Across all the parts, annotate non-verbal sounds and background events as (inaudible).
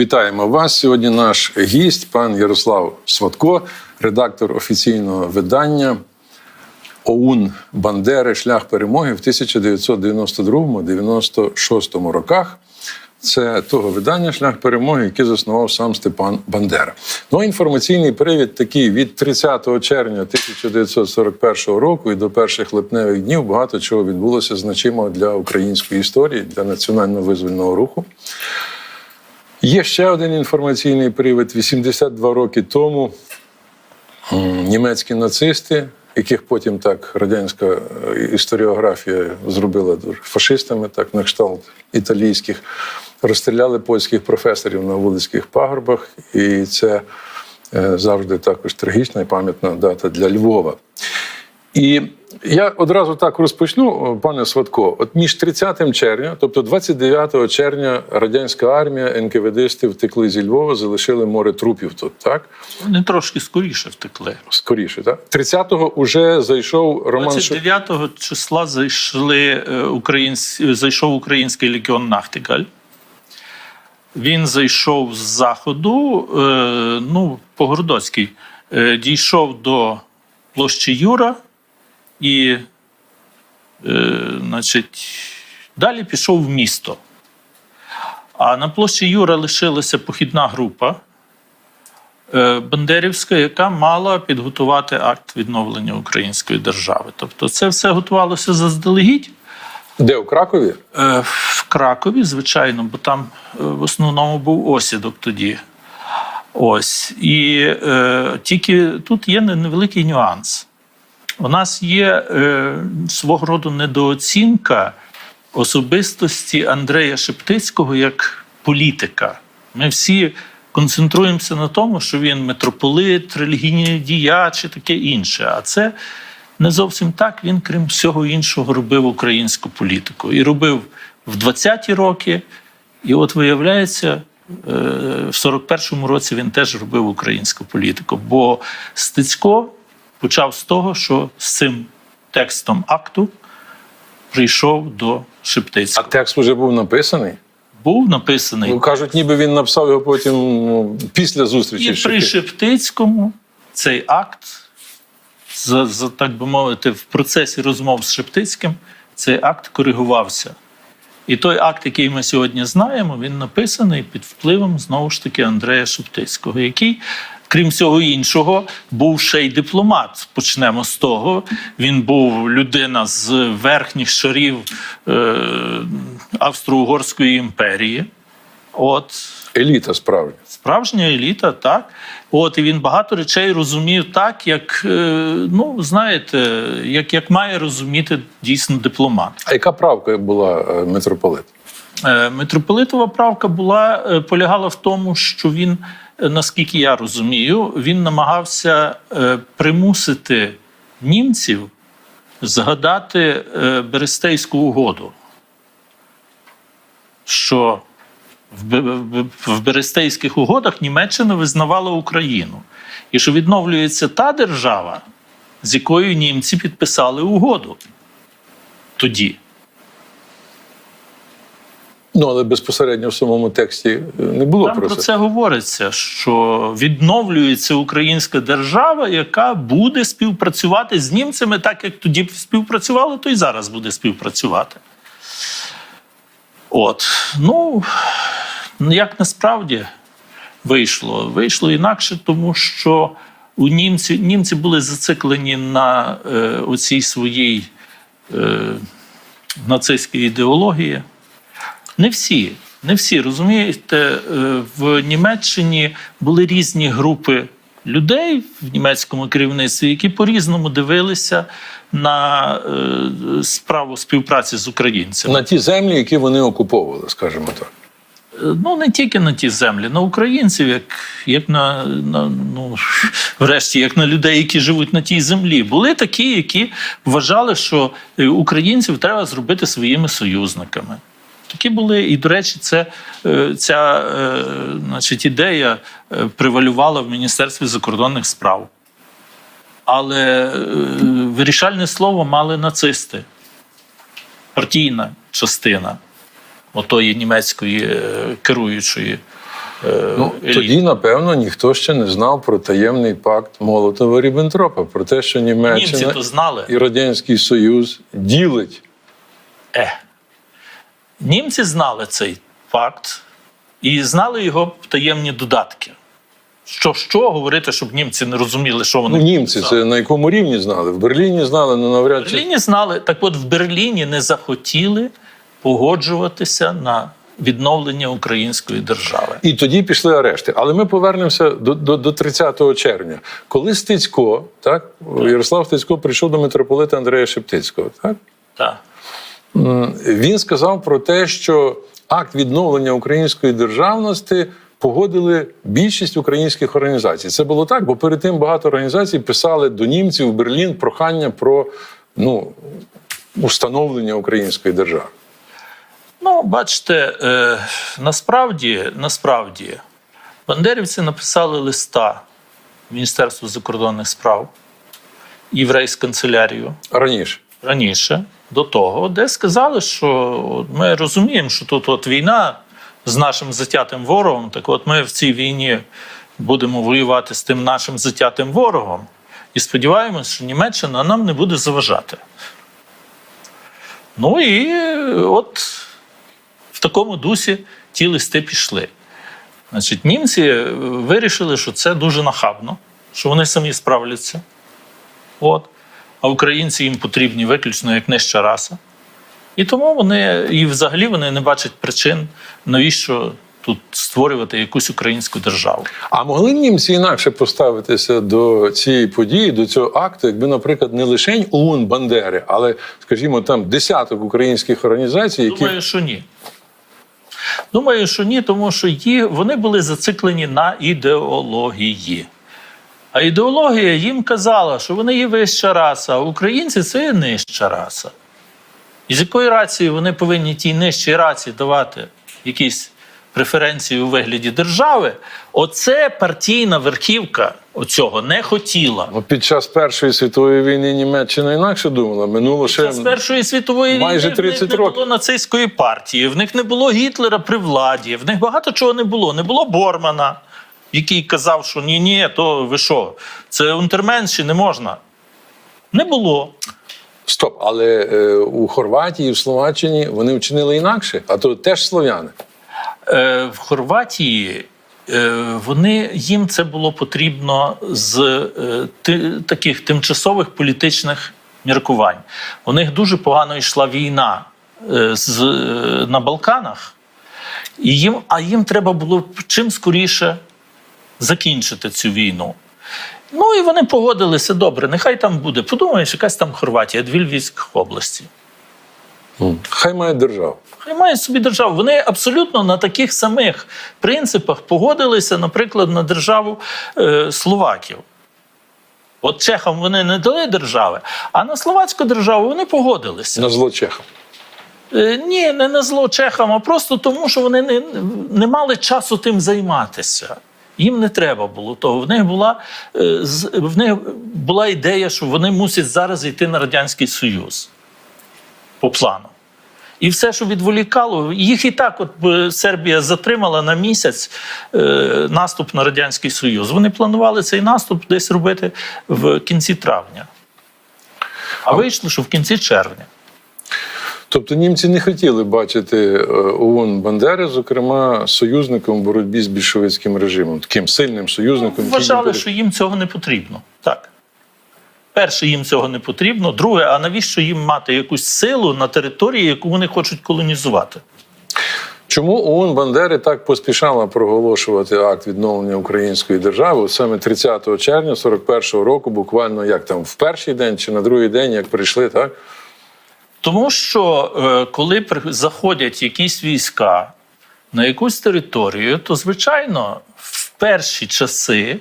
Вітаємо вас. Сьогодні наш гість, пан Ярослав Сватко, редактор офіційного видання ОУН Бандери Шлях перемоги в 1992-96 роках. Це того видання Шлях перемоги, яке заснував сам Степан Бандера. Ну, інформаційний привід такий від 30 червня 1941 року і до перших липневих днів багато чого відбулося значимо для української історії, для національно-визвольного руху. Є ще один інформаційний привід. 82 роки тому німецькі нацисти, яких потім так радянська е, історіографія зробила дуже фашистами, так на кшталт італійських, розстріляли польських професорів на вулицьких пагорбах, і це е, завжди також трагічна і пам'ятна дата для Львова. І я одразу так розпочну, пане Сватко. От між 30 червня, тобто 29 червня, радянська армія, НКВДсти втекли зі Львова, залишили море трупів тут, так? Вони трошки скоріше втекли. Скоріше, так? 30-го уже зайшов Роман Шо... 29 числа зайшли е, українсь... зайшов український легіон Нахтигаль. Він зайшов з заходу, е, ну, по Городоцькій, е, дійшов до площі Юра і, е, значить, далі пішов в місто. А на площі Юра лишилася похідна група е, Бандерівська, яка мала підготувати акт відновлення української держави. Тобто, це все готувалося заздалегідь. Де у Кракові? Е, В Кракові, звичайно, бо там е, в основному був осідок тоді. Ось. І е, тільки тут є невеликий нюанс. У нас є е, свого роду недооцінка особистості Андрея Шептицького як політика. Ми всі концентруємося на тому, що він митрополит, релігійний діяч і таке інше. А це не зовсім так. Він, крім всього іншого, робив українську політику. І робив в 20-ті роки. І от виявляється, е, в 41-му році він теж робив українську політику. Бо Стецько почав з того, що з цим текстом акту прийшов до Шептицького. А текст вже був написаний. Був написаний Ну, кажуть, ніби він написав його потім ну, після зустрічі. і при Шептицькому цей акт, за, за так би мовити, в процесі розмов з Шептицьким цей акт коригувався. І той акт, який ми сьогодні знаємо, він написаний під впливом знову ж таки Андрея Шептицького, який, крім всього іншого, був ще й дипломат. Почнемо з того. Він був людина з верхніх шарів е, Австро-Угорської імперії. От Еліта справді. Справжня еліта, так. От і він багато речей розумів так, як е, ну знаєте, як, як має розуміти дійсно дипломат. А яка правка була е, митрополит? Е, Митрополитова правка була е, полягала в тому, що він, наскільки я розумію, він намагався е, примусити німців згадати е, Берестейську угоду, що в Бе- в- в Берестейських угодах Німеччина визнавала Україну, і що відновлюється та держава, з якою німці підписали угоду тоді. Ну, але безпосередньо в самому тексті е, не було Там про про це. це говориться, що відновлюється українська держава, яка буде співпрацювати з німцями, так як тоді співпрацювала, то й зараз буде співпрацювати. От. Ну, як насправді вийшло? Вийшло інакше, тому що у німці, німці були зациклені на е, оцій своїй е, нацистській ідеології. Не всі, не всі розумієте, е, в Німеччині були різні групи людей в німецькому керівництві, які по-різному дивилися на е, справу співпраці з українцями. На ті землі, які вони окуповували, скажімо так. Е, Ну, не тільки на ті землі, на українців, як, як на, на ну, (laughs) врешті, як на людей, які живуть на тій землі. Були такі, які вважали, що українців треба зробити своїми союзниками. Такі були, і, до речі, це, е, ця е, значить, ідея е, превалювала в Міністерстві закордонних справ. Але вирішальне слово мали нацисти, партійна частина отої німецької керуючої Ну, тоді, напевно, ніхто ще не знав про таємний пакт Молотова Ріббентропа, про те, що Німеччина і Радянський Союз ділить. Е. Німці знали цей факт і знали його таємні додатки. Що що говорити, щоб німці не розуміли, що вони Ну, німці це на якому рівні знали? В Берліні знали, але навряд чи. Берліні знали. Так от в Берліні не захотіли погоджуватися на відновлення української держави. І тоді пішли арешти. Але ми повернемося до, до, до 30 червня, коли Стецько, так, Ярослав Стецько прийшов до митрополита Андрея Шептицького. Так? Так. М, Він сказав про те, що акт відновлення української державності погодили більшість українських організацій. Це було так, бо перед тим багато організацій писали до німців в Берлін прохання про ну, установлення української держави. Ну, бачите, е, насправді, насправді, бандерівці написали листа Міністерству закордонних справ і в рейсканцелярію Раніше. раніше до того, де сказали, що ми розуміємо, що тут от війна з нашим затятим ворогом. Так от ми в цій війні будемо воювати з тим нашим затятим ворогом і сподіваємось, що Німеччина нам не буде заважати. Ну і от в такому дусі ті листи пішли. Значить, німці вирішили, що це дуже нахабно, що вони самі справляться. От. А українці їм потрібні виключно як нижча раса. І тому вони, і взагалі вони не бачать причин, навіщо тут створювати якусь українську державу. А могли німці інакше поставитися до цієї події, до цього акту, якби, наприклад, не лише ОУН Бандери, але, скажімо, там десяток українських організацій, які Думаю, що ні. Думаю, що ні, тому що ї, вони були зациклені на ідеології. А ідеологія їм казала, що вони є вища раса, а українці це є нижча раса. І з якої рації вони повинні тій нижчій рації давати якісь преференції у вигляді держави? Оце партійна верхівка оцього не хотіла. під час Першої світової війни Німеччина інакше думала. Минуло ще З Першої світової майже війни 30 в них не років. було нацистської партії, в них не було Гітлера при владі, в них багато чого не було. Не було Бормана, який казав, що ні, ні, то ви що, це унтерменші не можна. Не було. стоп. Але е, у Хорватії, в Словаччині вони вчинили інакше, а то теж слов'яни. Е, в Хорватії е, вони, їм це було потрібно з е, ти, таких тимчасових політичних міркувань. У них дуже погано йшла війна е, з, е, на Балканах, і їм, а їм треба було чим скоріше закінчити цю війну. Ну і вони погодилися добре, нехай там буде. Подумаєш, якась там Хорватія, дві Львівських області. Хай має державу. Хай мають собі державу. Вони абсолютно на таких самих принципах погодилися, наприклад, на державу е, словаків. От чехам вони не дали держави, а на словацьку державу вони погодилися. На зло чехам. Е, ні, не на зло чехам, а просто тому, що вони не, не мали часу тим займатися. Їм не треба було того. В них була, е, в них була ідея, що вони мусять зараз йти на Радянський Союз по плану. І все, що відволікало, їх і так, от е, Сербія затримала на місяць е, наступ на Радянський Союз. Вони планували цей наступ десь робити в кінці травня. А вийшло, що в кінці червня. Тобто німці не хотіли бачити е, ОУН Бандери, зокрема, союзником в боротьбі з більшовицьким режимом, таким сильним союзником. Вважали, що їм цього не потрібно. Так. Перше, їм цього не потрібно. Друге, а навіщо їм мати якусь силу на території, яку вони хочуть колонізувати? Чому ОУН Бандери так поспішала проголошувати акт відновлення української держави саме 30 червня 41-го року, буквально як там в перший день чи на другий день, як прийшли, так? Тому що е, коли заходять якісь війська на якусь територію, то звичайно в перші часи,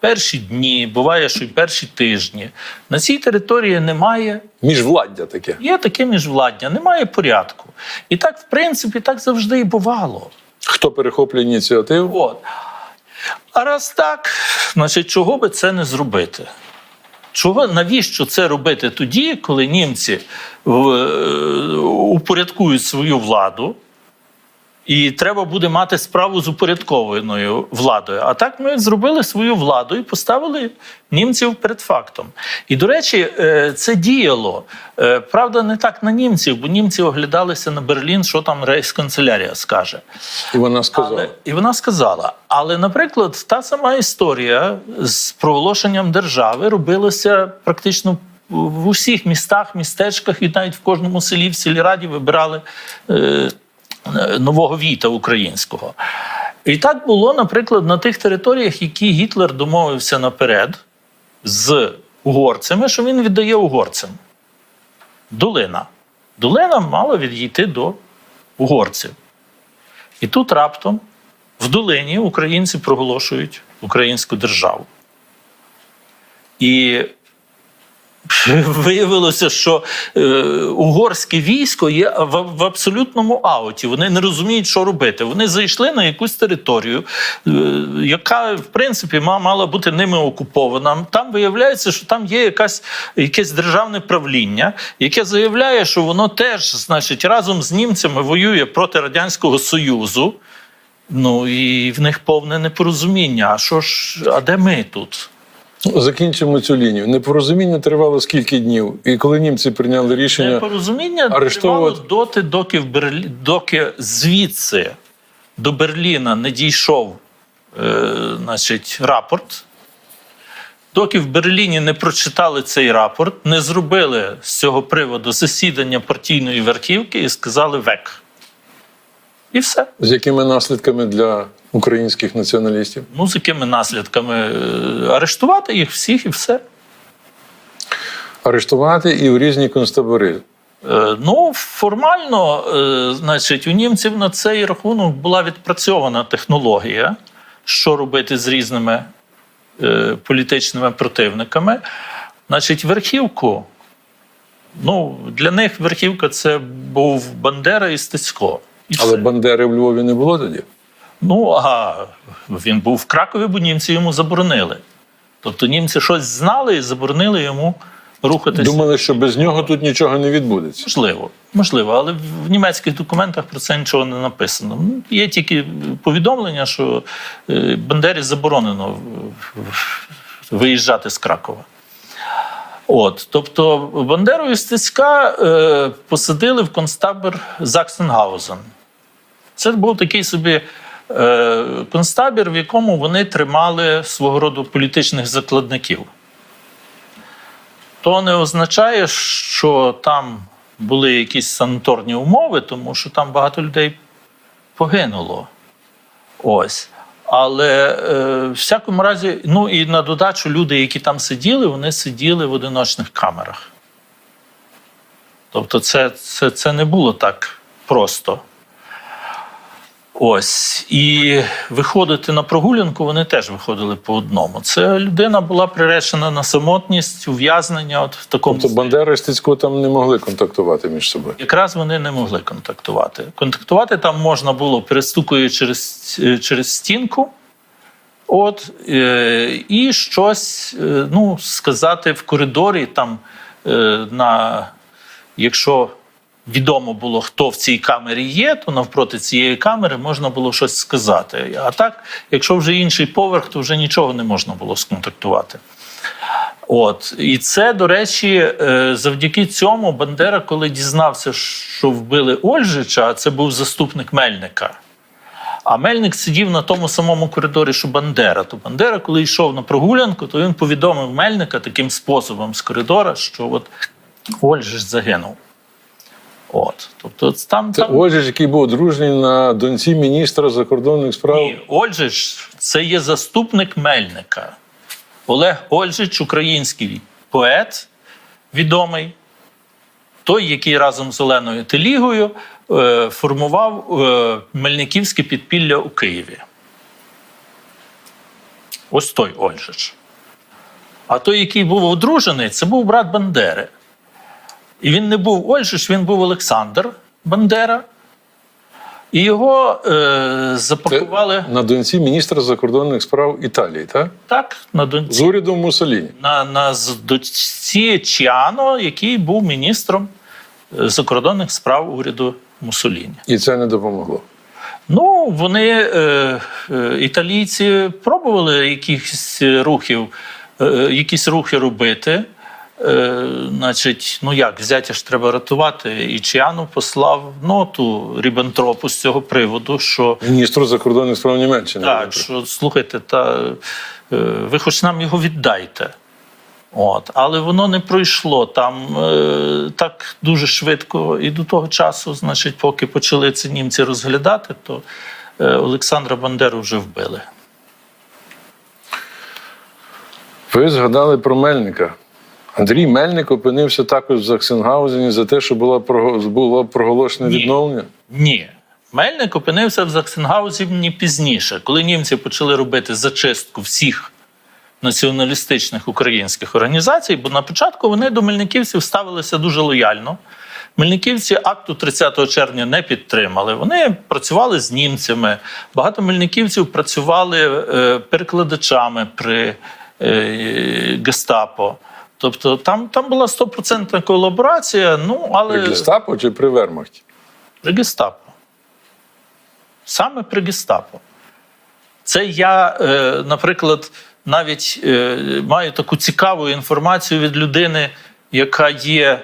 перші дні, буває, що й перші тижні, на цій території немає Міжвладдя таке. Є таке міжвладдя, немає порядку. І так, в принципі, так завжди і бувало. Хто перехоплює ініціативу? От. А раз так, значить, чого би це не зробити? Чого, навіщо це робити тоді, коли німці е, упорядкують свою владу І треба буде мати справу з упорядкованою владою. А так ми зробили свою владу і поставили німців перед фактом. І, до речі, е, це діяло. Е, Правда, не так на німців, бо німці оглядалися на Берлін, що там рейхсканцелярія скаже. І вона сказала. Але, і вона сказала: але, наприклад, та сама історія з проголошенням держави робилася практично в усіх містах, містечках, і навіть в кожному селі, в сільраді вибирали е, нового віта українського. І так було, наприклад, на тих територіях, які Гітлер домовився наперед з угорцями, що він віддає угорцям. Долина. Долина мала відійти до угорців. І тут раптом в долині українці проголошують українську державу. І (laughs) виявилося, що е, угорське військо є в, в абсолютному ауті. Вони не розуміють, що робити. Вони зайшли на якусь територію, е, яка, в принципі, мала бути ними окупована. Там виявляється, що там є якась, якесь державне правління, яке заявляє, що воно теж, значить, разом з німцями воює проти Радянського Союзу. Ну і в них повне непорозуміння. А що ж, а де ми тут? Закінчимо цю лінію. Непорозуміння тривало скільки днів, і коли німці прийняли рішення. Непорозуміння арештовувати- тривало доти, доки в Берлі... доки звідси до Берліна не дійшов е, значить, рапорт. Доки в Берліні не прочитали цей рапорт, не зробили з цього приводу засідання партійної верхівки і сказали век. І все. З якими наслідками для українських націоналістів? Ну, з якими наслідками? Е, Арештувати їх всіх і все. Арештувати і в різні концтабори. Е, Ну, формально, е, значить, у німців на цей рахунок була відпрацьована технологія, що робити з різними політичними противниками. Значить, верхівку. Ну, для них верхівка це був Бандера і Стецько. І Але все. Бандери в Львові не було тоді. Ну, а він був в Кракові, бо німці йому заборонили. Тобто німці щось знали і заборонили йому рухатися. Думали, що без нього тут нічого не відбудеться. Можливо, можливо, але в німецьких документах про це нічого не написано. Ну, Є тільки повідомлення, що е, Бандері заборонено виїжджати з Кракова. От, тобто Бандеру і Стецька е, посадили в концтабір Заксенгаузен. Це був такий собі е, концтабір, в якому вони тримали свого роду політичних закладників. То не означає, що там були якісь санаторні умови, тому що там багато людей погинуло. Ось. Але е, в всякому разі, ну і на додачу, люди, які там сиділи, вони сиділи в одиночних камерах. Тобто, це, це, це не було так просто. Ось. І виходити на прогулянку вони теж виходили по одному. Це людина була приречена на самотність, ув'язнення от в такому. Тобто Бандера і Стецько там не могли контактувати між собою. Якраз вони не могли контактувати. Контактувати там можна було, перестукуючи через, е, через стінку. От, е, і щось е, ну, сказати в коридорі, там, на, якщо відомо було, хто в цій камері є, то навпроти цієї камери можна було щось сказати. А так, якщо вже інший поверх, то вже нічого не можна було сконтактувати. От і це, до речі, е, завдяки цьому Бандера, коли дізнався, що вбили Ольжича, це був заступник Мельника. А Мельник сидів на тому самому коридорі, що Бандера. То Бандера, коли йшов на прогулянку, то він повідомив Мельника таким способом з коридора, що от Ольжич загинув. От, тобто, там, Це там... Ольжич, який був одружений на доньці міністра закордонних справ. Ні, Ольжич це є заступник Мельника. Олег Ольжич, український поет, відомий, той, який разом з Оленою Телігою е, формував е, Мельниківське підпілля у Києві. Ось той Ольжич. А той, який був одружений, це був брат Бандери. І він не був Ольжич, він був Олександр Бандера. І його е, Це запакували на доньці міністра закордонних справ Італії, так? так на З доньці урядом Муссоліні. на, на з- дочці Чіано, який був міністром е, закордонних справ уряду Мусоліні. І це не допомогло. Ну, вони, е, е, італійці, пробували якісь рухів, е, якісь рухи робити. Е, значить, ну як, взяття ж треба рятувати. І Чіану послав ноту Ріббентропу з цього приводу, що Міністру закордонних справ Німеччини. так, що слухайте, та е, ви хоч нам його віддайте. От, але воно не пройшло там е, так дуже швидко. І до того часу, значить, поки почали ці німці розглядати, то е, Олександра Бандеру вже вбили. Ви згадали про Мельника. Андрій Мельник опинився також в Заксенгаузені за те, що було, було проголошене Ні. відновлення. Ні. Мельник опинився в Заксенгаузі пізніше, коли німці почали робити зачистку всіх націоналістичних українських організацій, бо на початку вони до мельниківців ставилися дуже лояльно. Мельниківці акту 30 червня не підтримали. Вони працювали з німцями. Багато мельниківців працювали е, перекладачами при е, гестапо. Тобто там, там була стопроцентна колаборація. Ну але При Гестапо чи при Вермахті? при гестапо. Саме при гестапо. Це я, е, наприклад, навіть е, маю таку цікаву інформацію від людини, яка є е,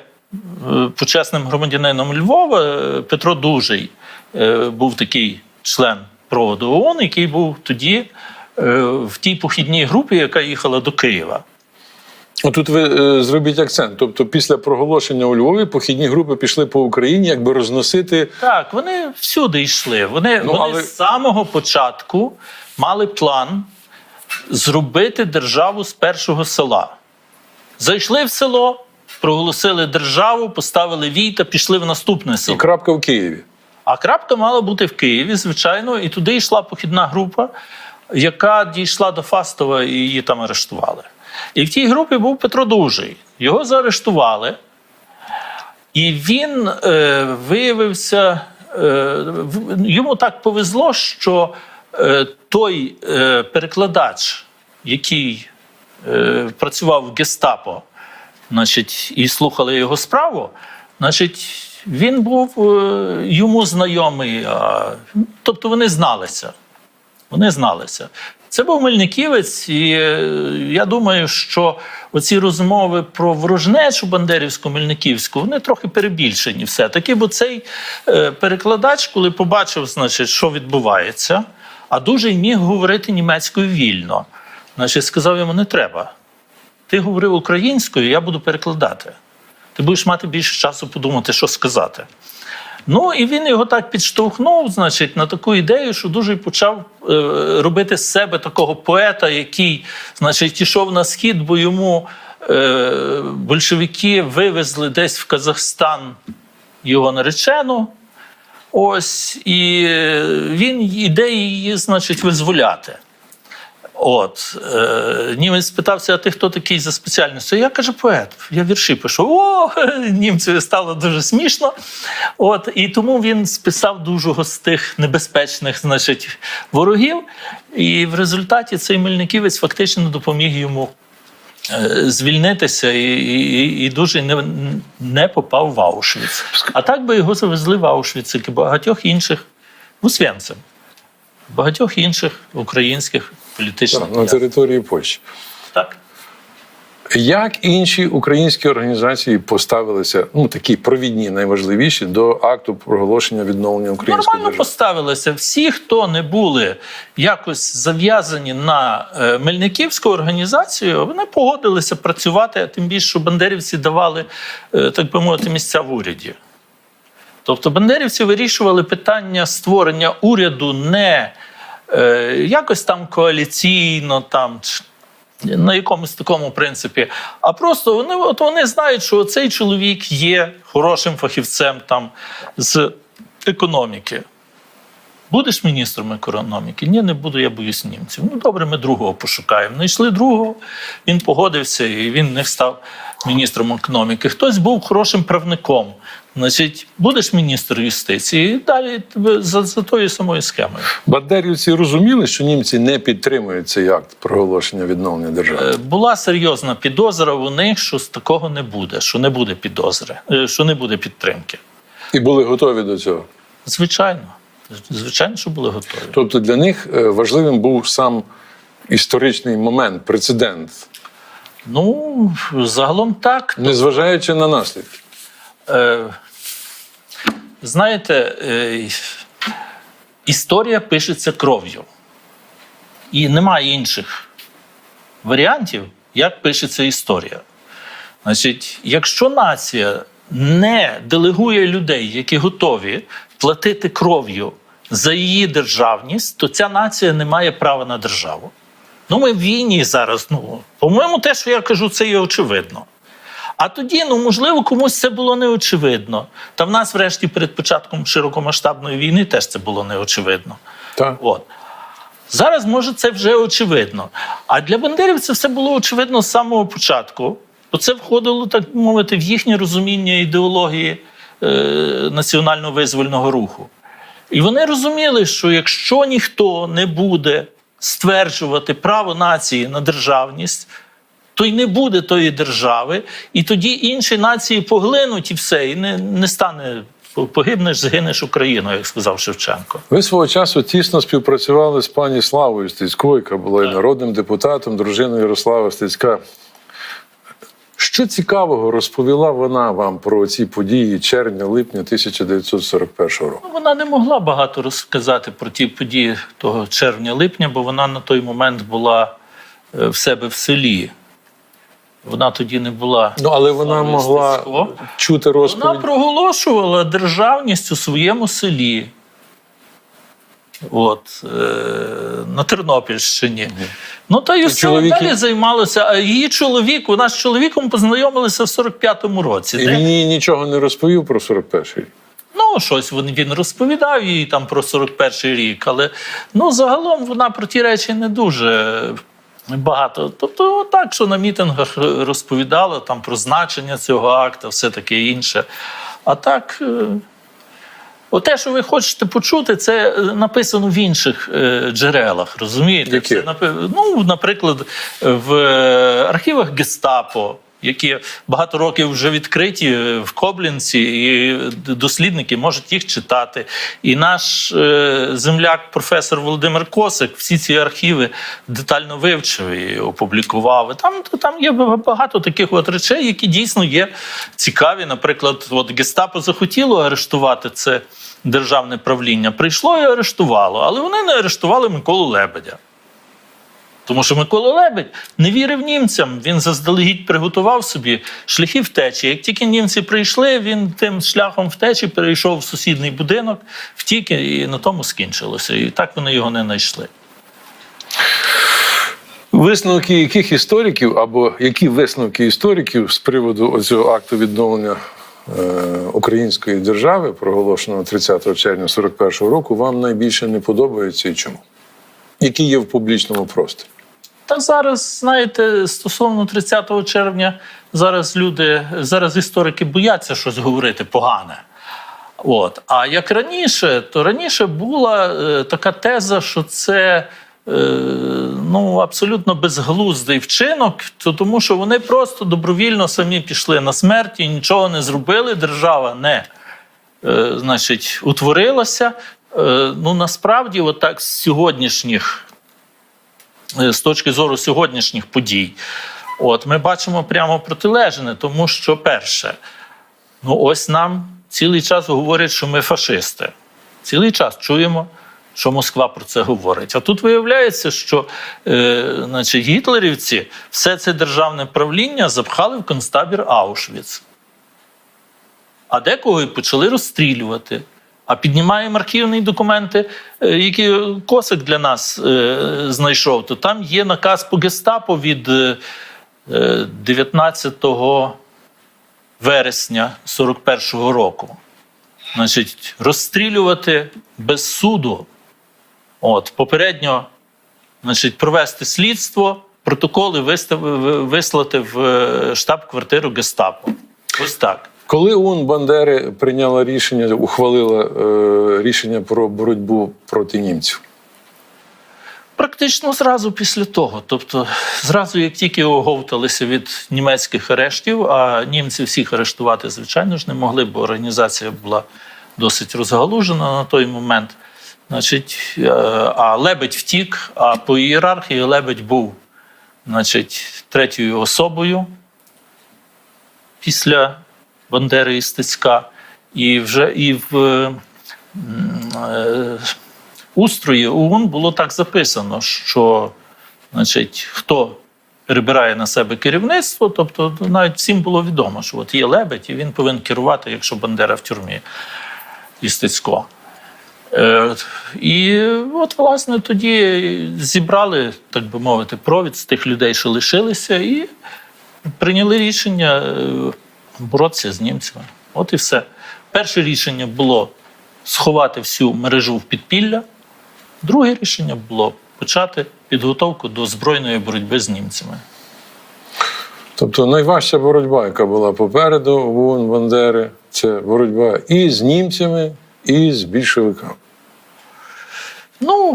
почесним громадянином Львова. Петро Дужий був такий член проводу ООН, який був тоді в тій похідній групі, яка їхала до Києва. Отут ви е, зробіть акцент. Тобто, після проголошення у Львові похідні групи пішли по Україні, якби розносити. Так, вони всюди йшли. Вони, Ну, вони але- з самого початку мали план зробити державу з першого села. Зайшли в село, проголосили державу, поставили вій та пішли в наступне І село. крапка в Києві. А крапка мала бути в Києві, звичайно, і туди йшла похідна група, яка дійшла до Фастова і її там арештували. І в тій групі був Петро Дужий. Його заарештували, і він е, виявився. Е, йому так повезло, що е, той е, перекладач, який е, працював в гестапо, значить, і слухали його справу, значить, він був е, йому знайомий. Тобто вони зналися. Вони зналися. Це був Мельниківець, і е, я думаю, що оці розмови про ворожнечу Бандерівську Мельниківську вони трохи перебільшені все-таки, бо цей е, перекладач, коли побачив, значить, що відбувається, а дуже й міг говорити німецькою вільно. Значить, сказав йому: не треба. Ти говорив українською, я буду перекладати. Ти будеш мати більше часу подумати, що сказати. Ну і він його так підштовхнув, значить, на таку ідею, що дуже почав е, робити з себе такого поета, який, значить, ішов на схід, бо йому е, большевики вивезли десь в Казахстан його наречену. Ось, і е, він іде її, значить, визволяти. От е, німець спитався: а ти хто такий за спеціальністю? Я каже, поет. Я вірші пишу. О, (laughs) німцеві стало дуже смішно. От і тому він списав дуже з тих небезпечних, значить, ворогів. І в результаті цей мельниківець фактично допоміг йому е, звільнитися і, і, і дуже не, не попав в Аушвіц. А так би його завезли в Аушвіц, і багатьох інших в Освенцим, багатьох інших українських політичних Так, на території Польщі. Так. Як інші українські організації поставилися, ну такі провідні, найважливіші, до акту проголошення відновлення української Нормально держави? поставилися. Всі, хто не були якось зав'язані на е, Мельниківську організацію, вони погодилися працювати, а тим більше, що бандерівці давали, е, так би мовити, місця в уряді. Тобто бандерівці вирішували питання створення уряду не якось там коаліційно, там, на якомусь такому принципі, а просто вони, от вони знають, що цей чоловік є хорошим фахівцем там, з економіки. Будеш міністром економіки? Ні, не буду, я боюсь німців. Ну добре, ми другого пошукаємо. Знайшли другого, він погодився і він не став міністром економіки. Хтось був хорошим правником. Значить, будеш міністр юстиції, і далі за, за тою самою схемою. Бандерівці розуміли, що німці не підтримують цей акт проголошення відновлення держави. Е, Була серйозна підозра у них, що з такого не буде, що не буде підозри, е, що не буде підтримки. І були готові до цього. Звичайно, Звичайно, що були готові. Тобто для них е, важливим був сам історичний момент, прецедент, Ну, загалом так. незважаючи на наслідки. Е, знаєте, е, історія пишеться кров'ю. І немає інших варіантів, як пишеться історія. Значить, якщо нація не делегує людей, які готові платити кров'ю за її державність, то ця нація не має права на державу. Ну, ми в війні зараз. Ну, по-моєму, те, що я кажу, це є очевидно. А тоді, ну можливо, комусь це було неочевидно. Та в нас, врешті, перед початком широкомасштабної війни теж це було неочевидно. Так. От. Зараз, може, це вже очевидно. А для бандерів це все було очевидно з самого початку, бо це входило, так мовити, в їхнє розуміння ідеології е, національно-визвольного руху. І вони розуміли, що якщо ніхто не буде стверджувати право нації на державність, то й не буде тої держави, і тоді інші нації поглинуть і все, і не, не стане погибнеш, згинеш Україною, як сказав Шевченко. Ви свого часу тісно співпрацювали з пані Славою Стецькою, яка була і народним депутатом, дружиною Ярослава Стецька. Що цікавого розповіла вона вам про ці події червня-липня 1941 року? Ну, Вона не могла багато розказати про ті події того червня-липня, бо вона на той момент була е, в себе в селі. Вона тоді не була. Ну, але вона могла чути Вона проголошувала державність у своєму селі. От, е, на Тернопільщині. Ну, та й все чоловіки- далі займалося. А її чоловік, вона з чоловіком познайомилися в 45-му році. І він їй нічого не розповів про 41-й рік. Ну, щось він, він розповідав їй там про 41-й рік, але ну, загалом вона про ті речі не дуже багато. Тобто, так, що на мітингах розповідала там про значення цього акта, все таке інше. А так. Оте, що ви хочете почути, це е, написано в інших е, джерелах, розумієте? Які? Це, ну, наприклад, в е, архівах Гестапо, які багато років вже відкриті в Коблінці, і дослідники можуть їх читати. І наш е, земляк, професор Володимир Косик, всі ці архіви детально вивчив і опублікував. І там, там є багато таких от речей, які дійсно є цікаві. Наприклад, от Гестапо захотіло арештувати це державне правління, прийшло і арештувало, але вони не арештували Миколу Лебедя. Тому що Микола Лебедь не вірив німцям. Він заздалегідь приготував собі шляхи втечі. Як тільки німці прийшли, він тим шляхом втечі перейшов в сусідний будинок, втік і на тому скінчилося. І так вони його не знайшли. Висновки яких істориків або які висновки істориків з приводу цього акту відновлення української держави, проголошеного 30 червня 41-го року, вам найбільше не подобаються і чому? Які є в публічному просторі? Та зараз, знаєте, стосовно 30 червня, зараз люди, зараз історики бояться щось говорити погане. От. А як раніше, то раніше була е, така теза, що це е, ну, абсолютно безглуздий вчинок, то тому що вони просто добровільно самі пішли на смерть і нічого не зробили. Держава не е, значить, утворилася. Е, ну, насправді, отак з сьогоднішніх е, з точки зору сьогоднішніх подій, от ми бачимо прямо протилежне, тому що перше, ну ось нам цілий час говорять, що ми фашисти. Цілий час чуємо, що Москва про це говорить. А тут виявляється, що е, значить, гітлерівці все це державне правління запхали в концтабір Аушвіц. А декого і почали розстрілювати. А піднімаємо архівні документи, е, які Косик для нас е, знайшов, то там є наказ по гестапо від е, е, 19 вересня 41-го року. Значить, розстрілювати без суду. От, попередньо значить, провести слідство, протоколи вистав, вислати в е, штаб-квартиру гестапо. Ось так. Коли ОУН Бандери прийняла рішення, ухвалила е, рішення про боротьбу проти німців? Практично зразу після того. Тобто, зразу, як тільки оговталися від німецьких арештів, а німці всіх арештувати, звичайно ж, не могли, бо організація була досить розгалужена на той момент. Значить, е, а Лебедь втік, а по ієрархії Лебедь був значить, третьою особою після Бандери і Стецька. І вже і в е, устрої ОУН було так записано, що значить, хто перебирає на себе керівництво, тобто навіть всім було відомо, що от є Лебедь, і він повинен керувати, якщо Бандера в тюрмі і Стецько. Е, І от, власне, тоді зібрали, так би мовити, провід з тих людей, що лишилися, і прийняли рішення е, боротися з німцями. От і все. Перше рішення було сховати всю мережу в підпілля. Друге рішення було почати підготовку до збройної боротьби з німцями. Тобто найважча боротьба, яка була попереду в Бандери, це боротьба і з німцями, і з більшовиками. Ну,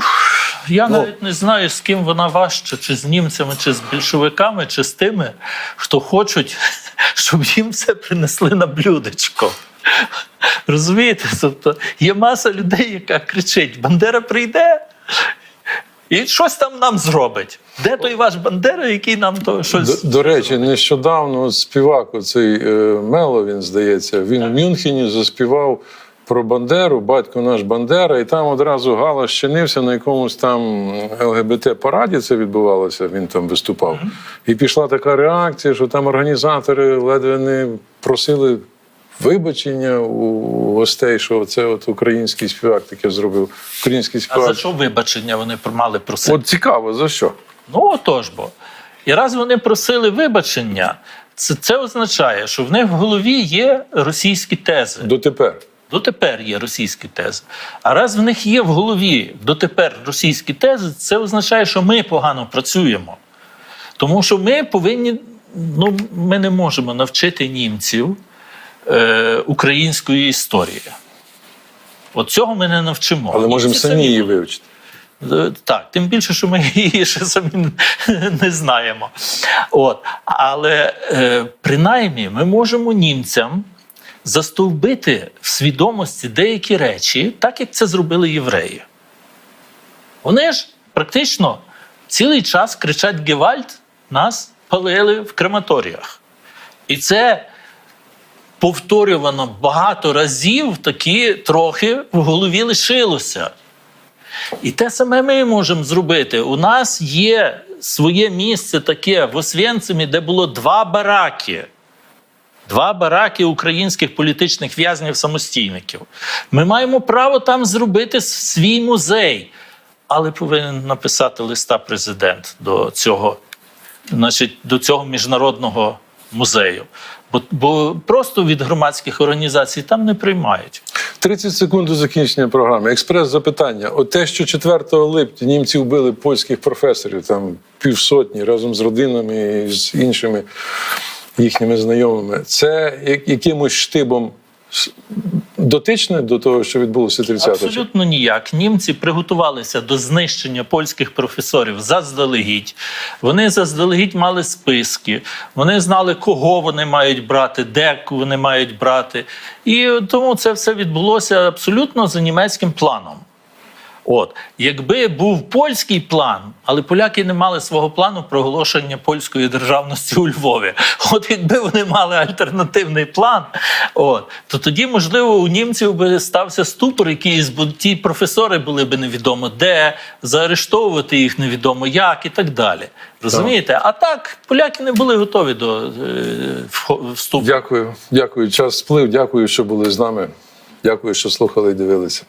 я Ну. навіть не знаю, з ким вона важча, чи з німцями, чи з більшовиками, чи з тими, хто хочуть, (laughs) щоб їм все принесли на блюдечко. Розумієте? Тобто є маса людей, яка кричить: Бандера прийде і щось там нам зробить. Де той ваш Бандера, який нам то щось. До, до речі, нещодавно співак оцей е, Мело, він здається, він в Мюнхені заспівав про Бандеру, батько наш Бандера, і там одразу Гала щинився на якомусь там ЛГБТ-параді це відбувалося, він там виступав. І пішла така реакція, що там організатори ледве не просили вибачення у гостей, що це от український співак таке зробив. Український А за що вибачення вони мали просити? От цікаво, за що? Ну отож бо. І раз вони просили вибачення, це, це означає, що в них в голові є російські тези. Дотепер. Дотепер є російські тези. А раз в них є в голові дотепер російські тези, це означає, що ми погано працюємо. Тому що ми повинні, ну, ми не можемо навчити німців е, української історії. От цього ми не навчимо. Але можемо самі її вивчити. Е, Так, тим більше, що ми (laughs) її ще самі не знаємо. От. Але е, принаймні ми можемо німцям застовбити в свідомості деякі речі, так як це зробили євреї. Вони ж практично цілий час кричать Гевальт, нас палили в крематоріях. І це повторювано багато разів, таки трохи в голові лишилося. І те саме ми можемо зробити. У нас є своє місце таке в Освєнцимі, де було два бараки. Два бараки українських політичних в'язнів-самостійників. Ми маємо право там зробити свій музей, але повинен написати листа президент до цього, значить, до цього міжнародного музею. Бо, бо просто від громадських організацій там не приймають. 30 секунд до закінчення програми. Експрес-запитання. От те, що 4 липня німці вбили польських професорів, там півсотні разом з родинами і з іншими їхніми знайомими, це якимось штибом дотичне до того, що відбулося 30 числа? Абсолютно ніяк. Німці приготувалися до знищення польських професорів заздалегідь. Вони заздалегідь мали списки, вони знали, кого вони мають брати, де вони мають брати. І тому це все відбулося абсолютно за німецьким планом. От, якби був польський план, але поляки не мали свого плану проголошення польської державності у Львові. От якби вони мали альтернативний план, от, то тоді, можливо, у німців би стався ступор якийсь, бо ті професори були б невідомо де, заарештовувати їх невідомо як і так далі. Розумієте? А так поляки не були готові до е, вступу. Дякую, дякую. Час сплив. Дякую, що були з нами. Дякую, що слухали і дивилися.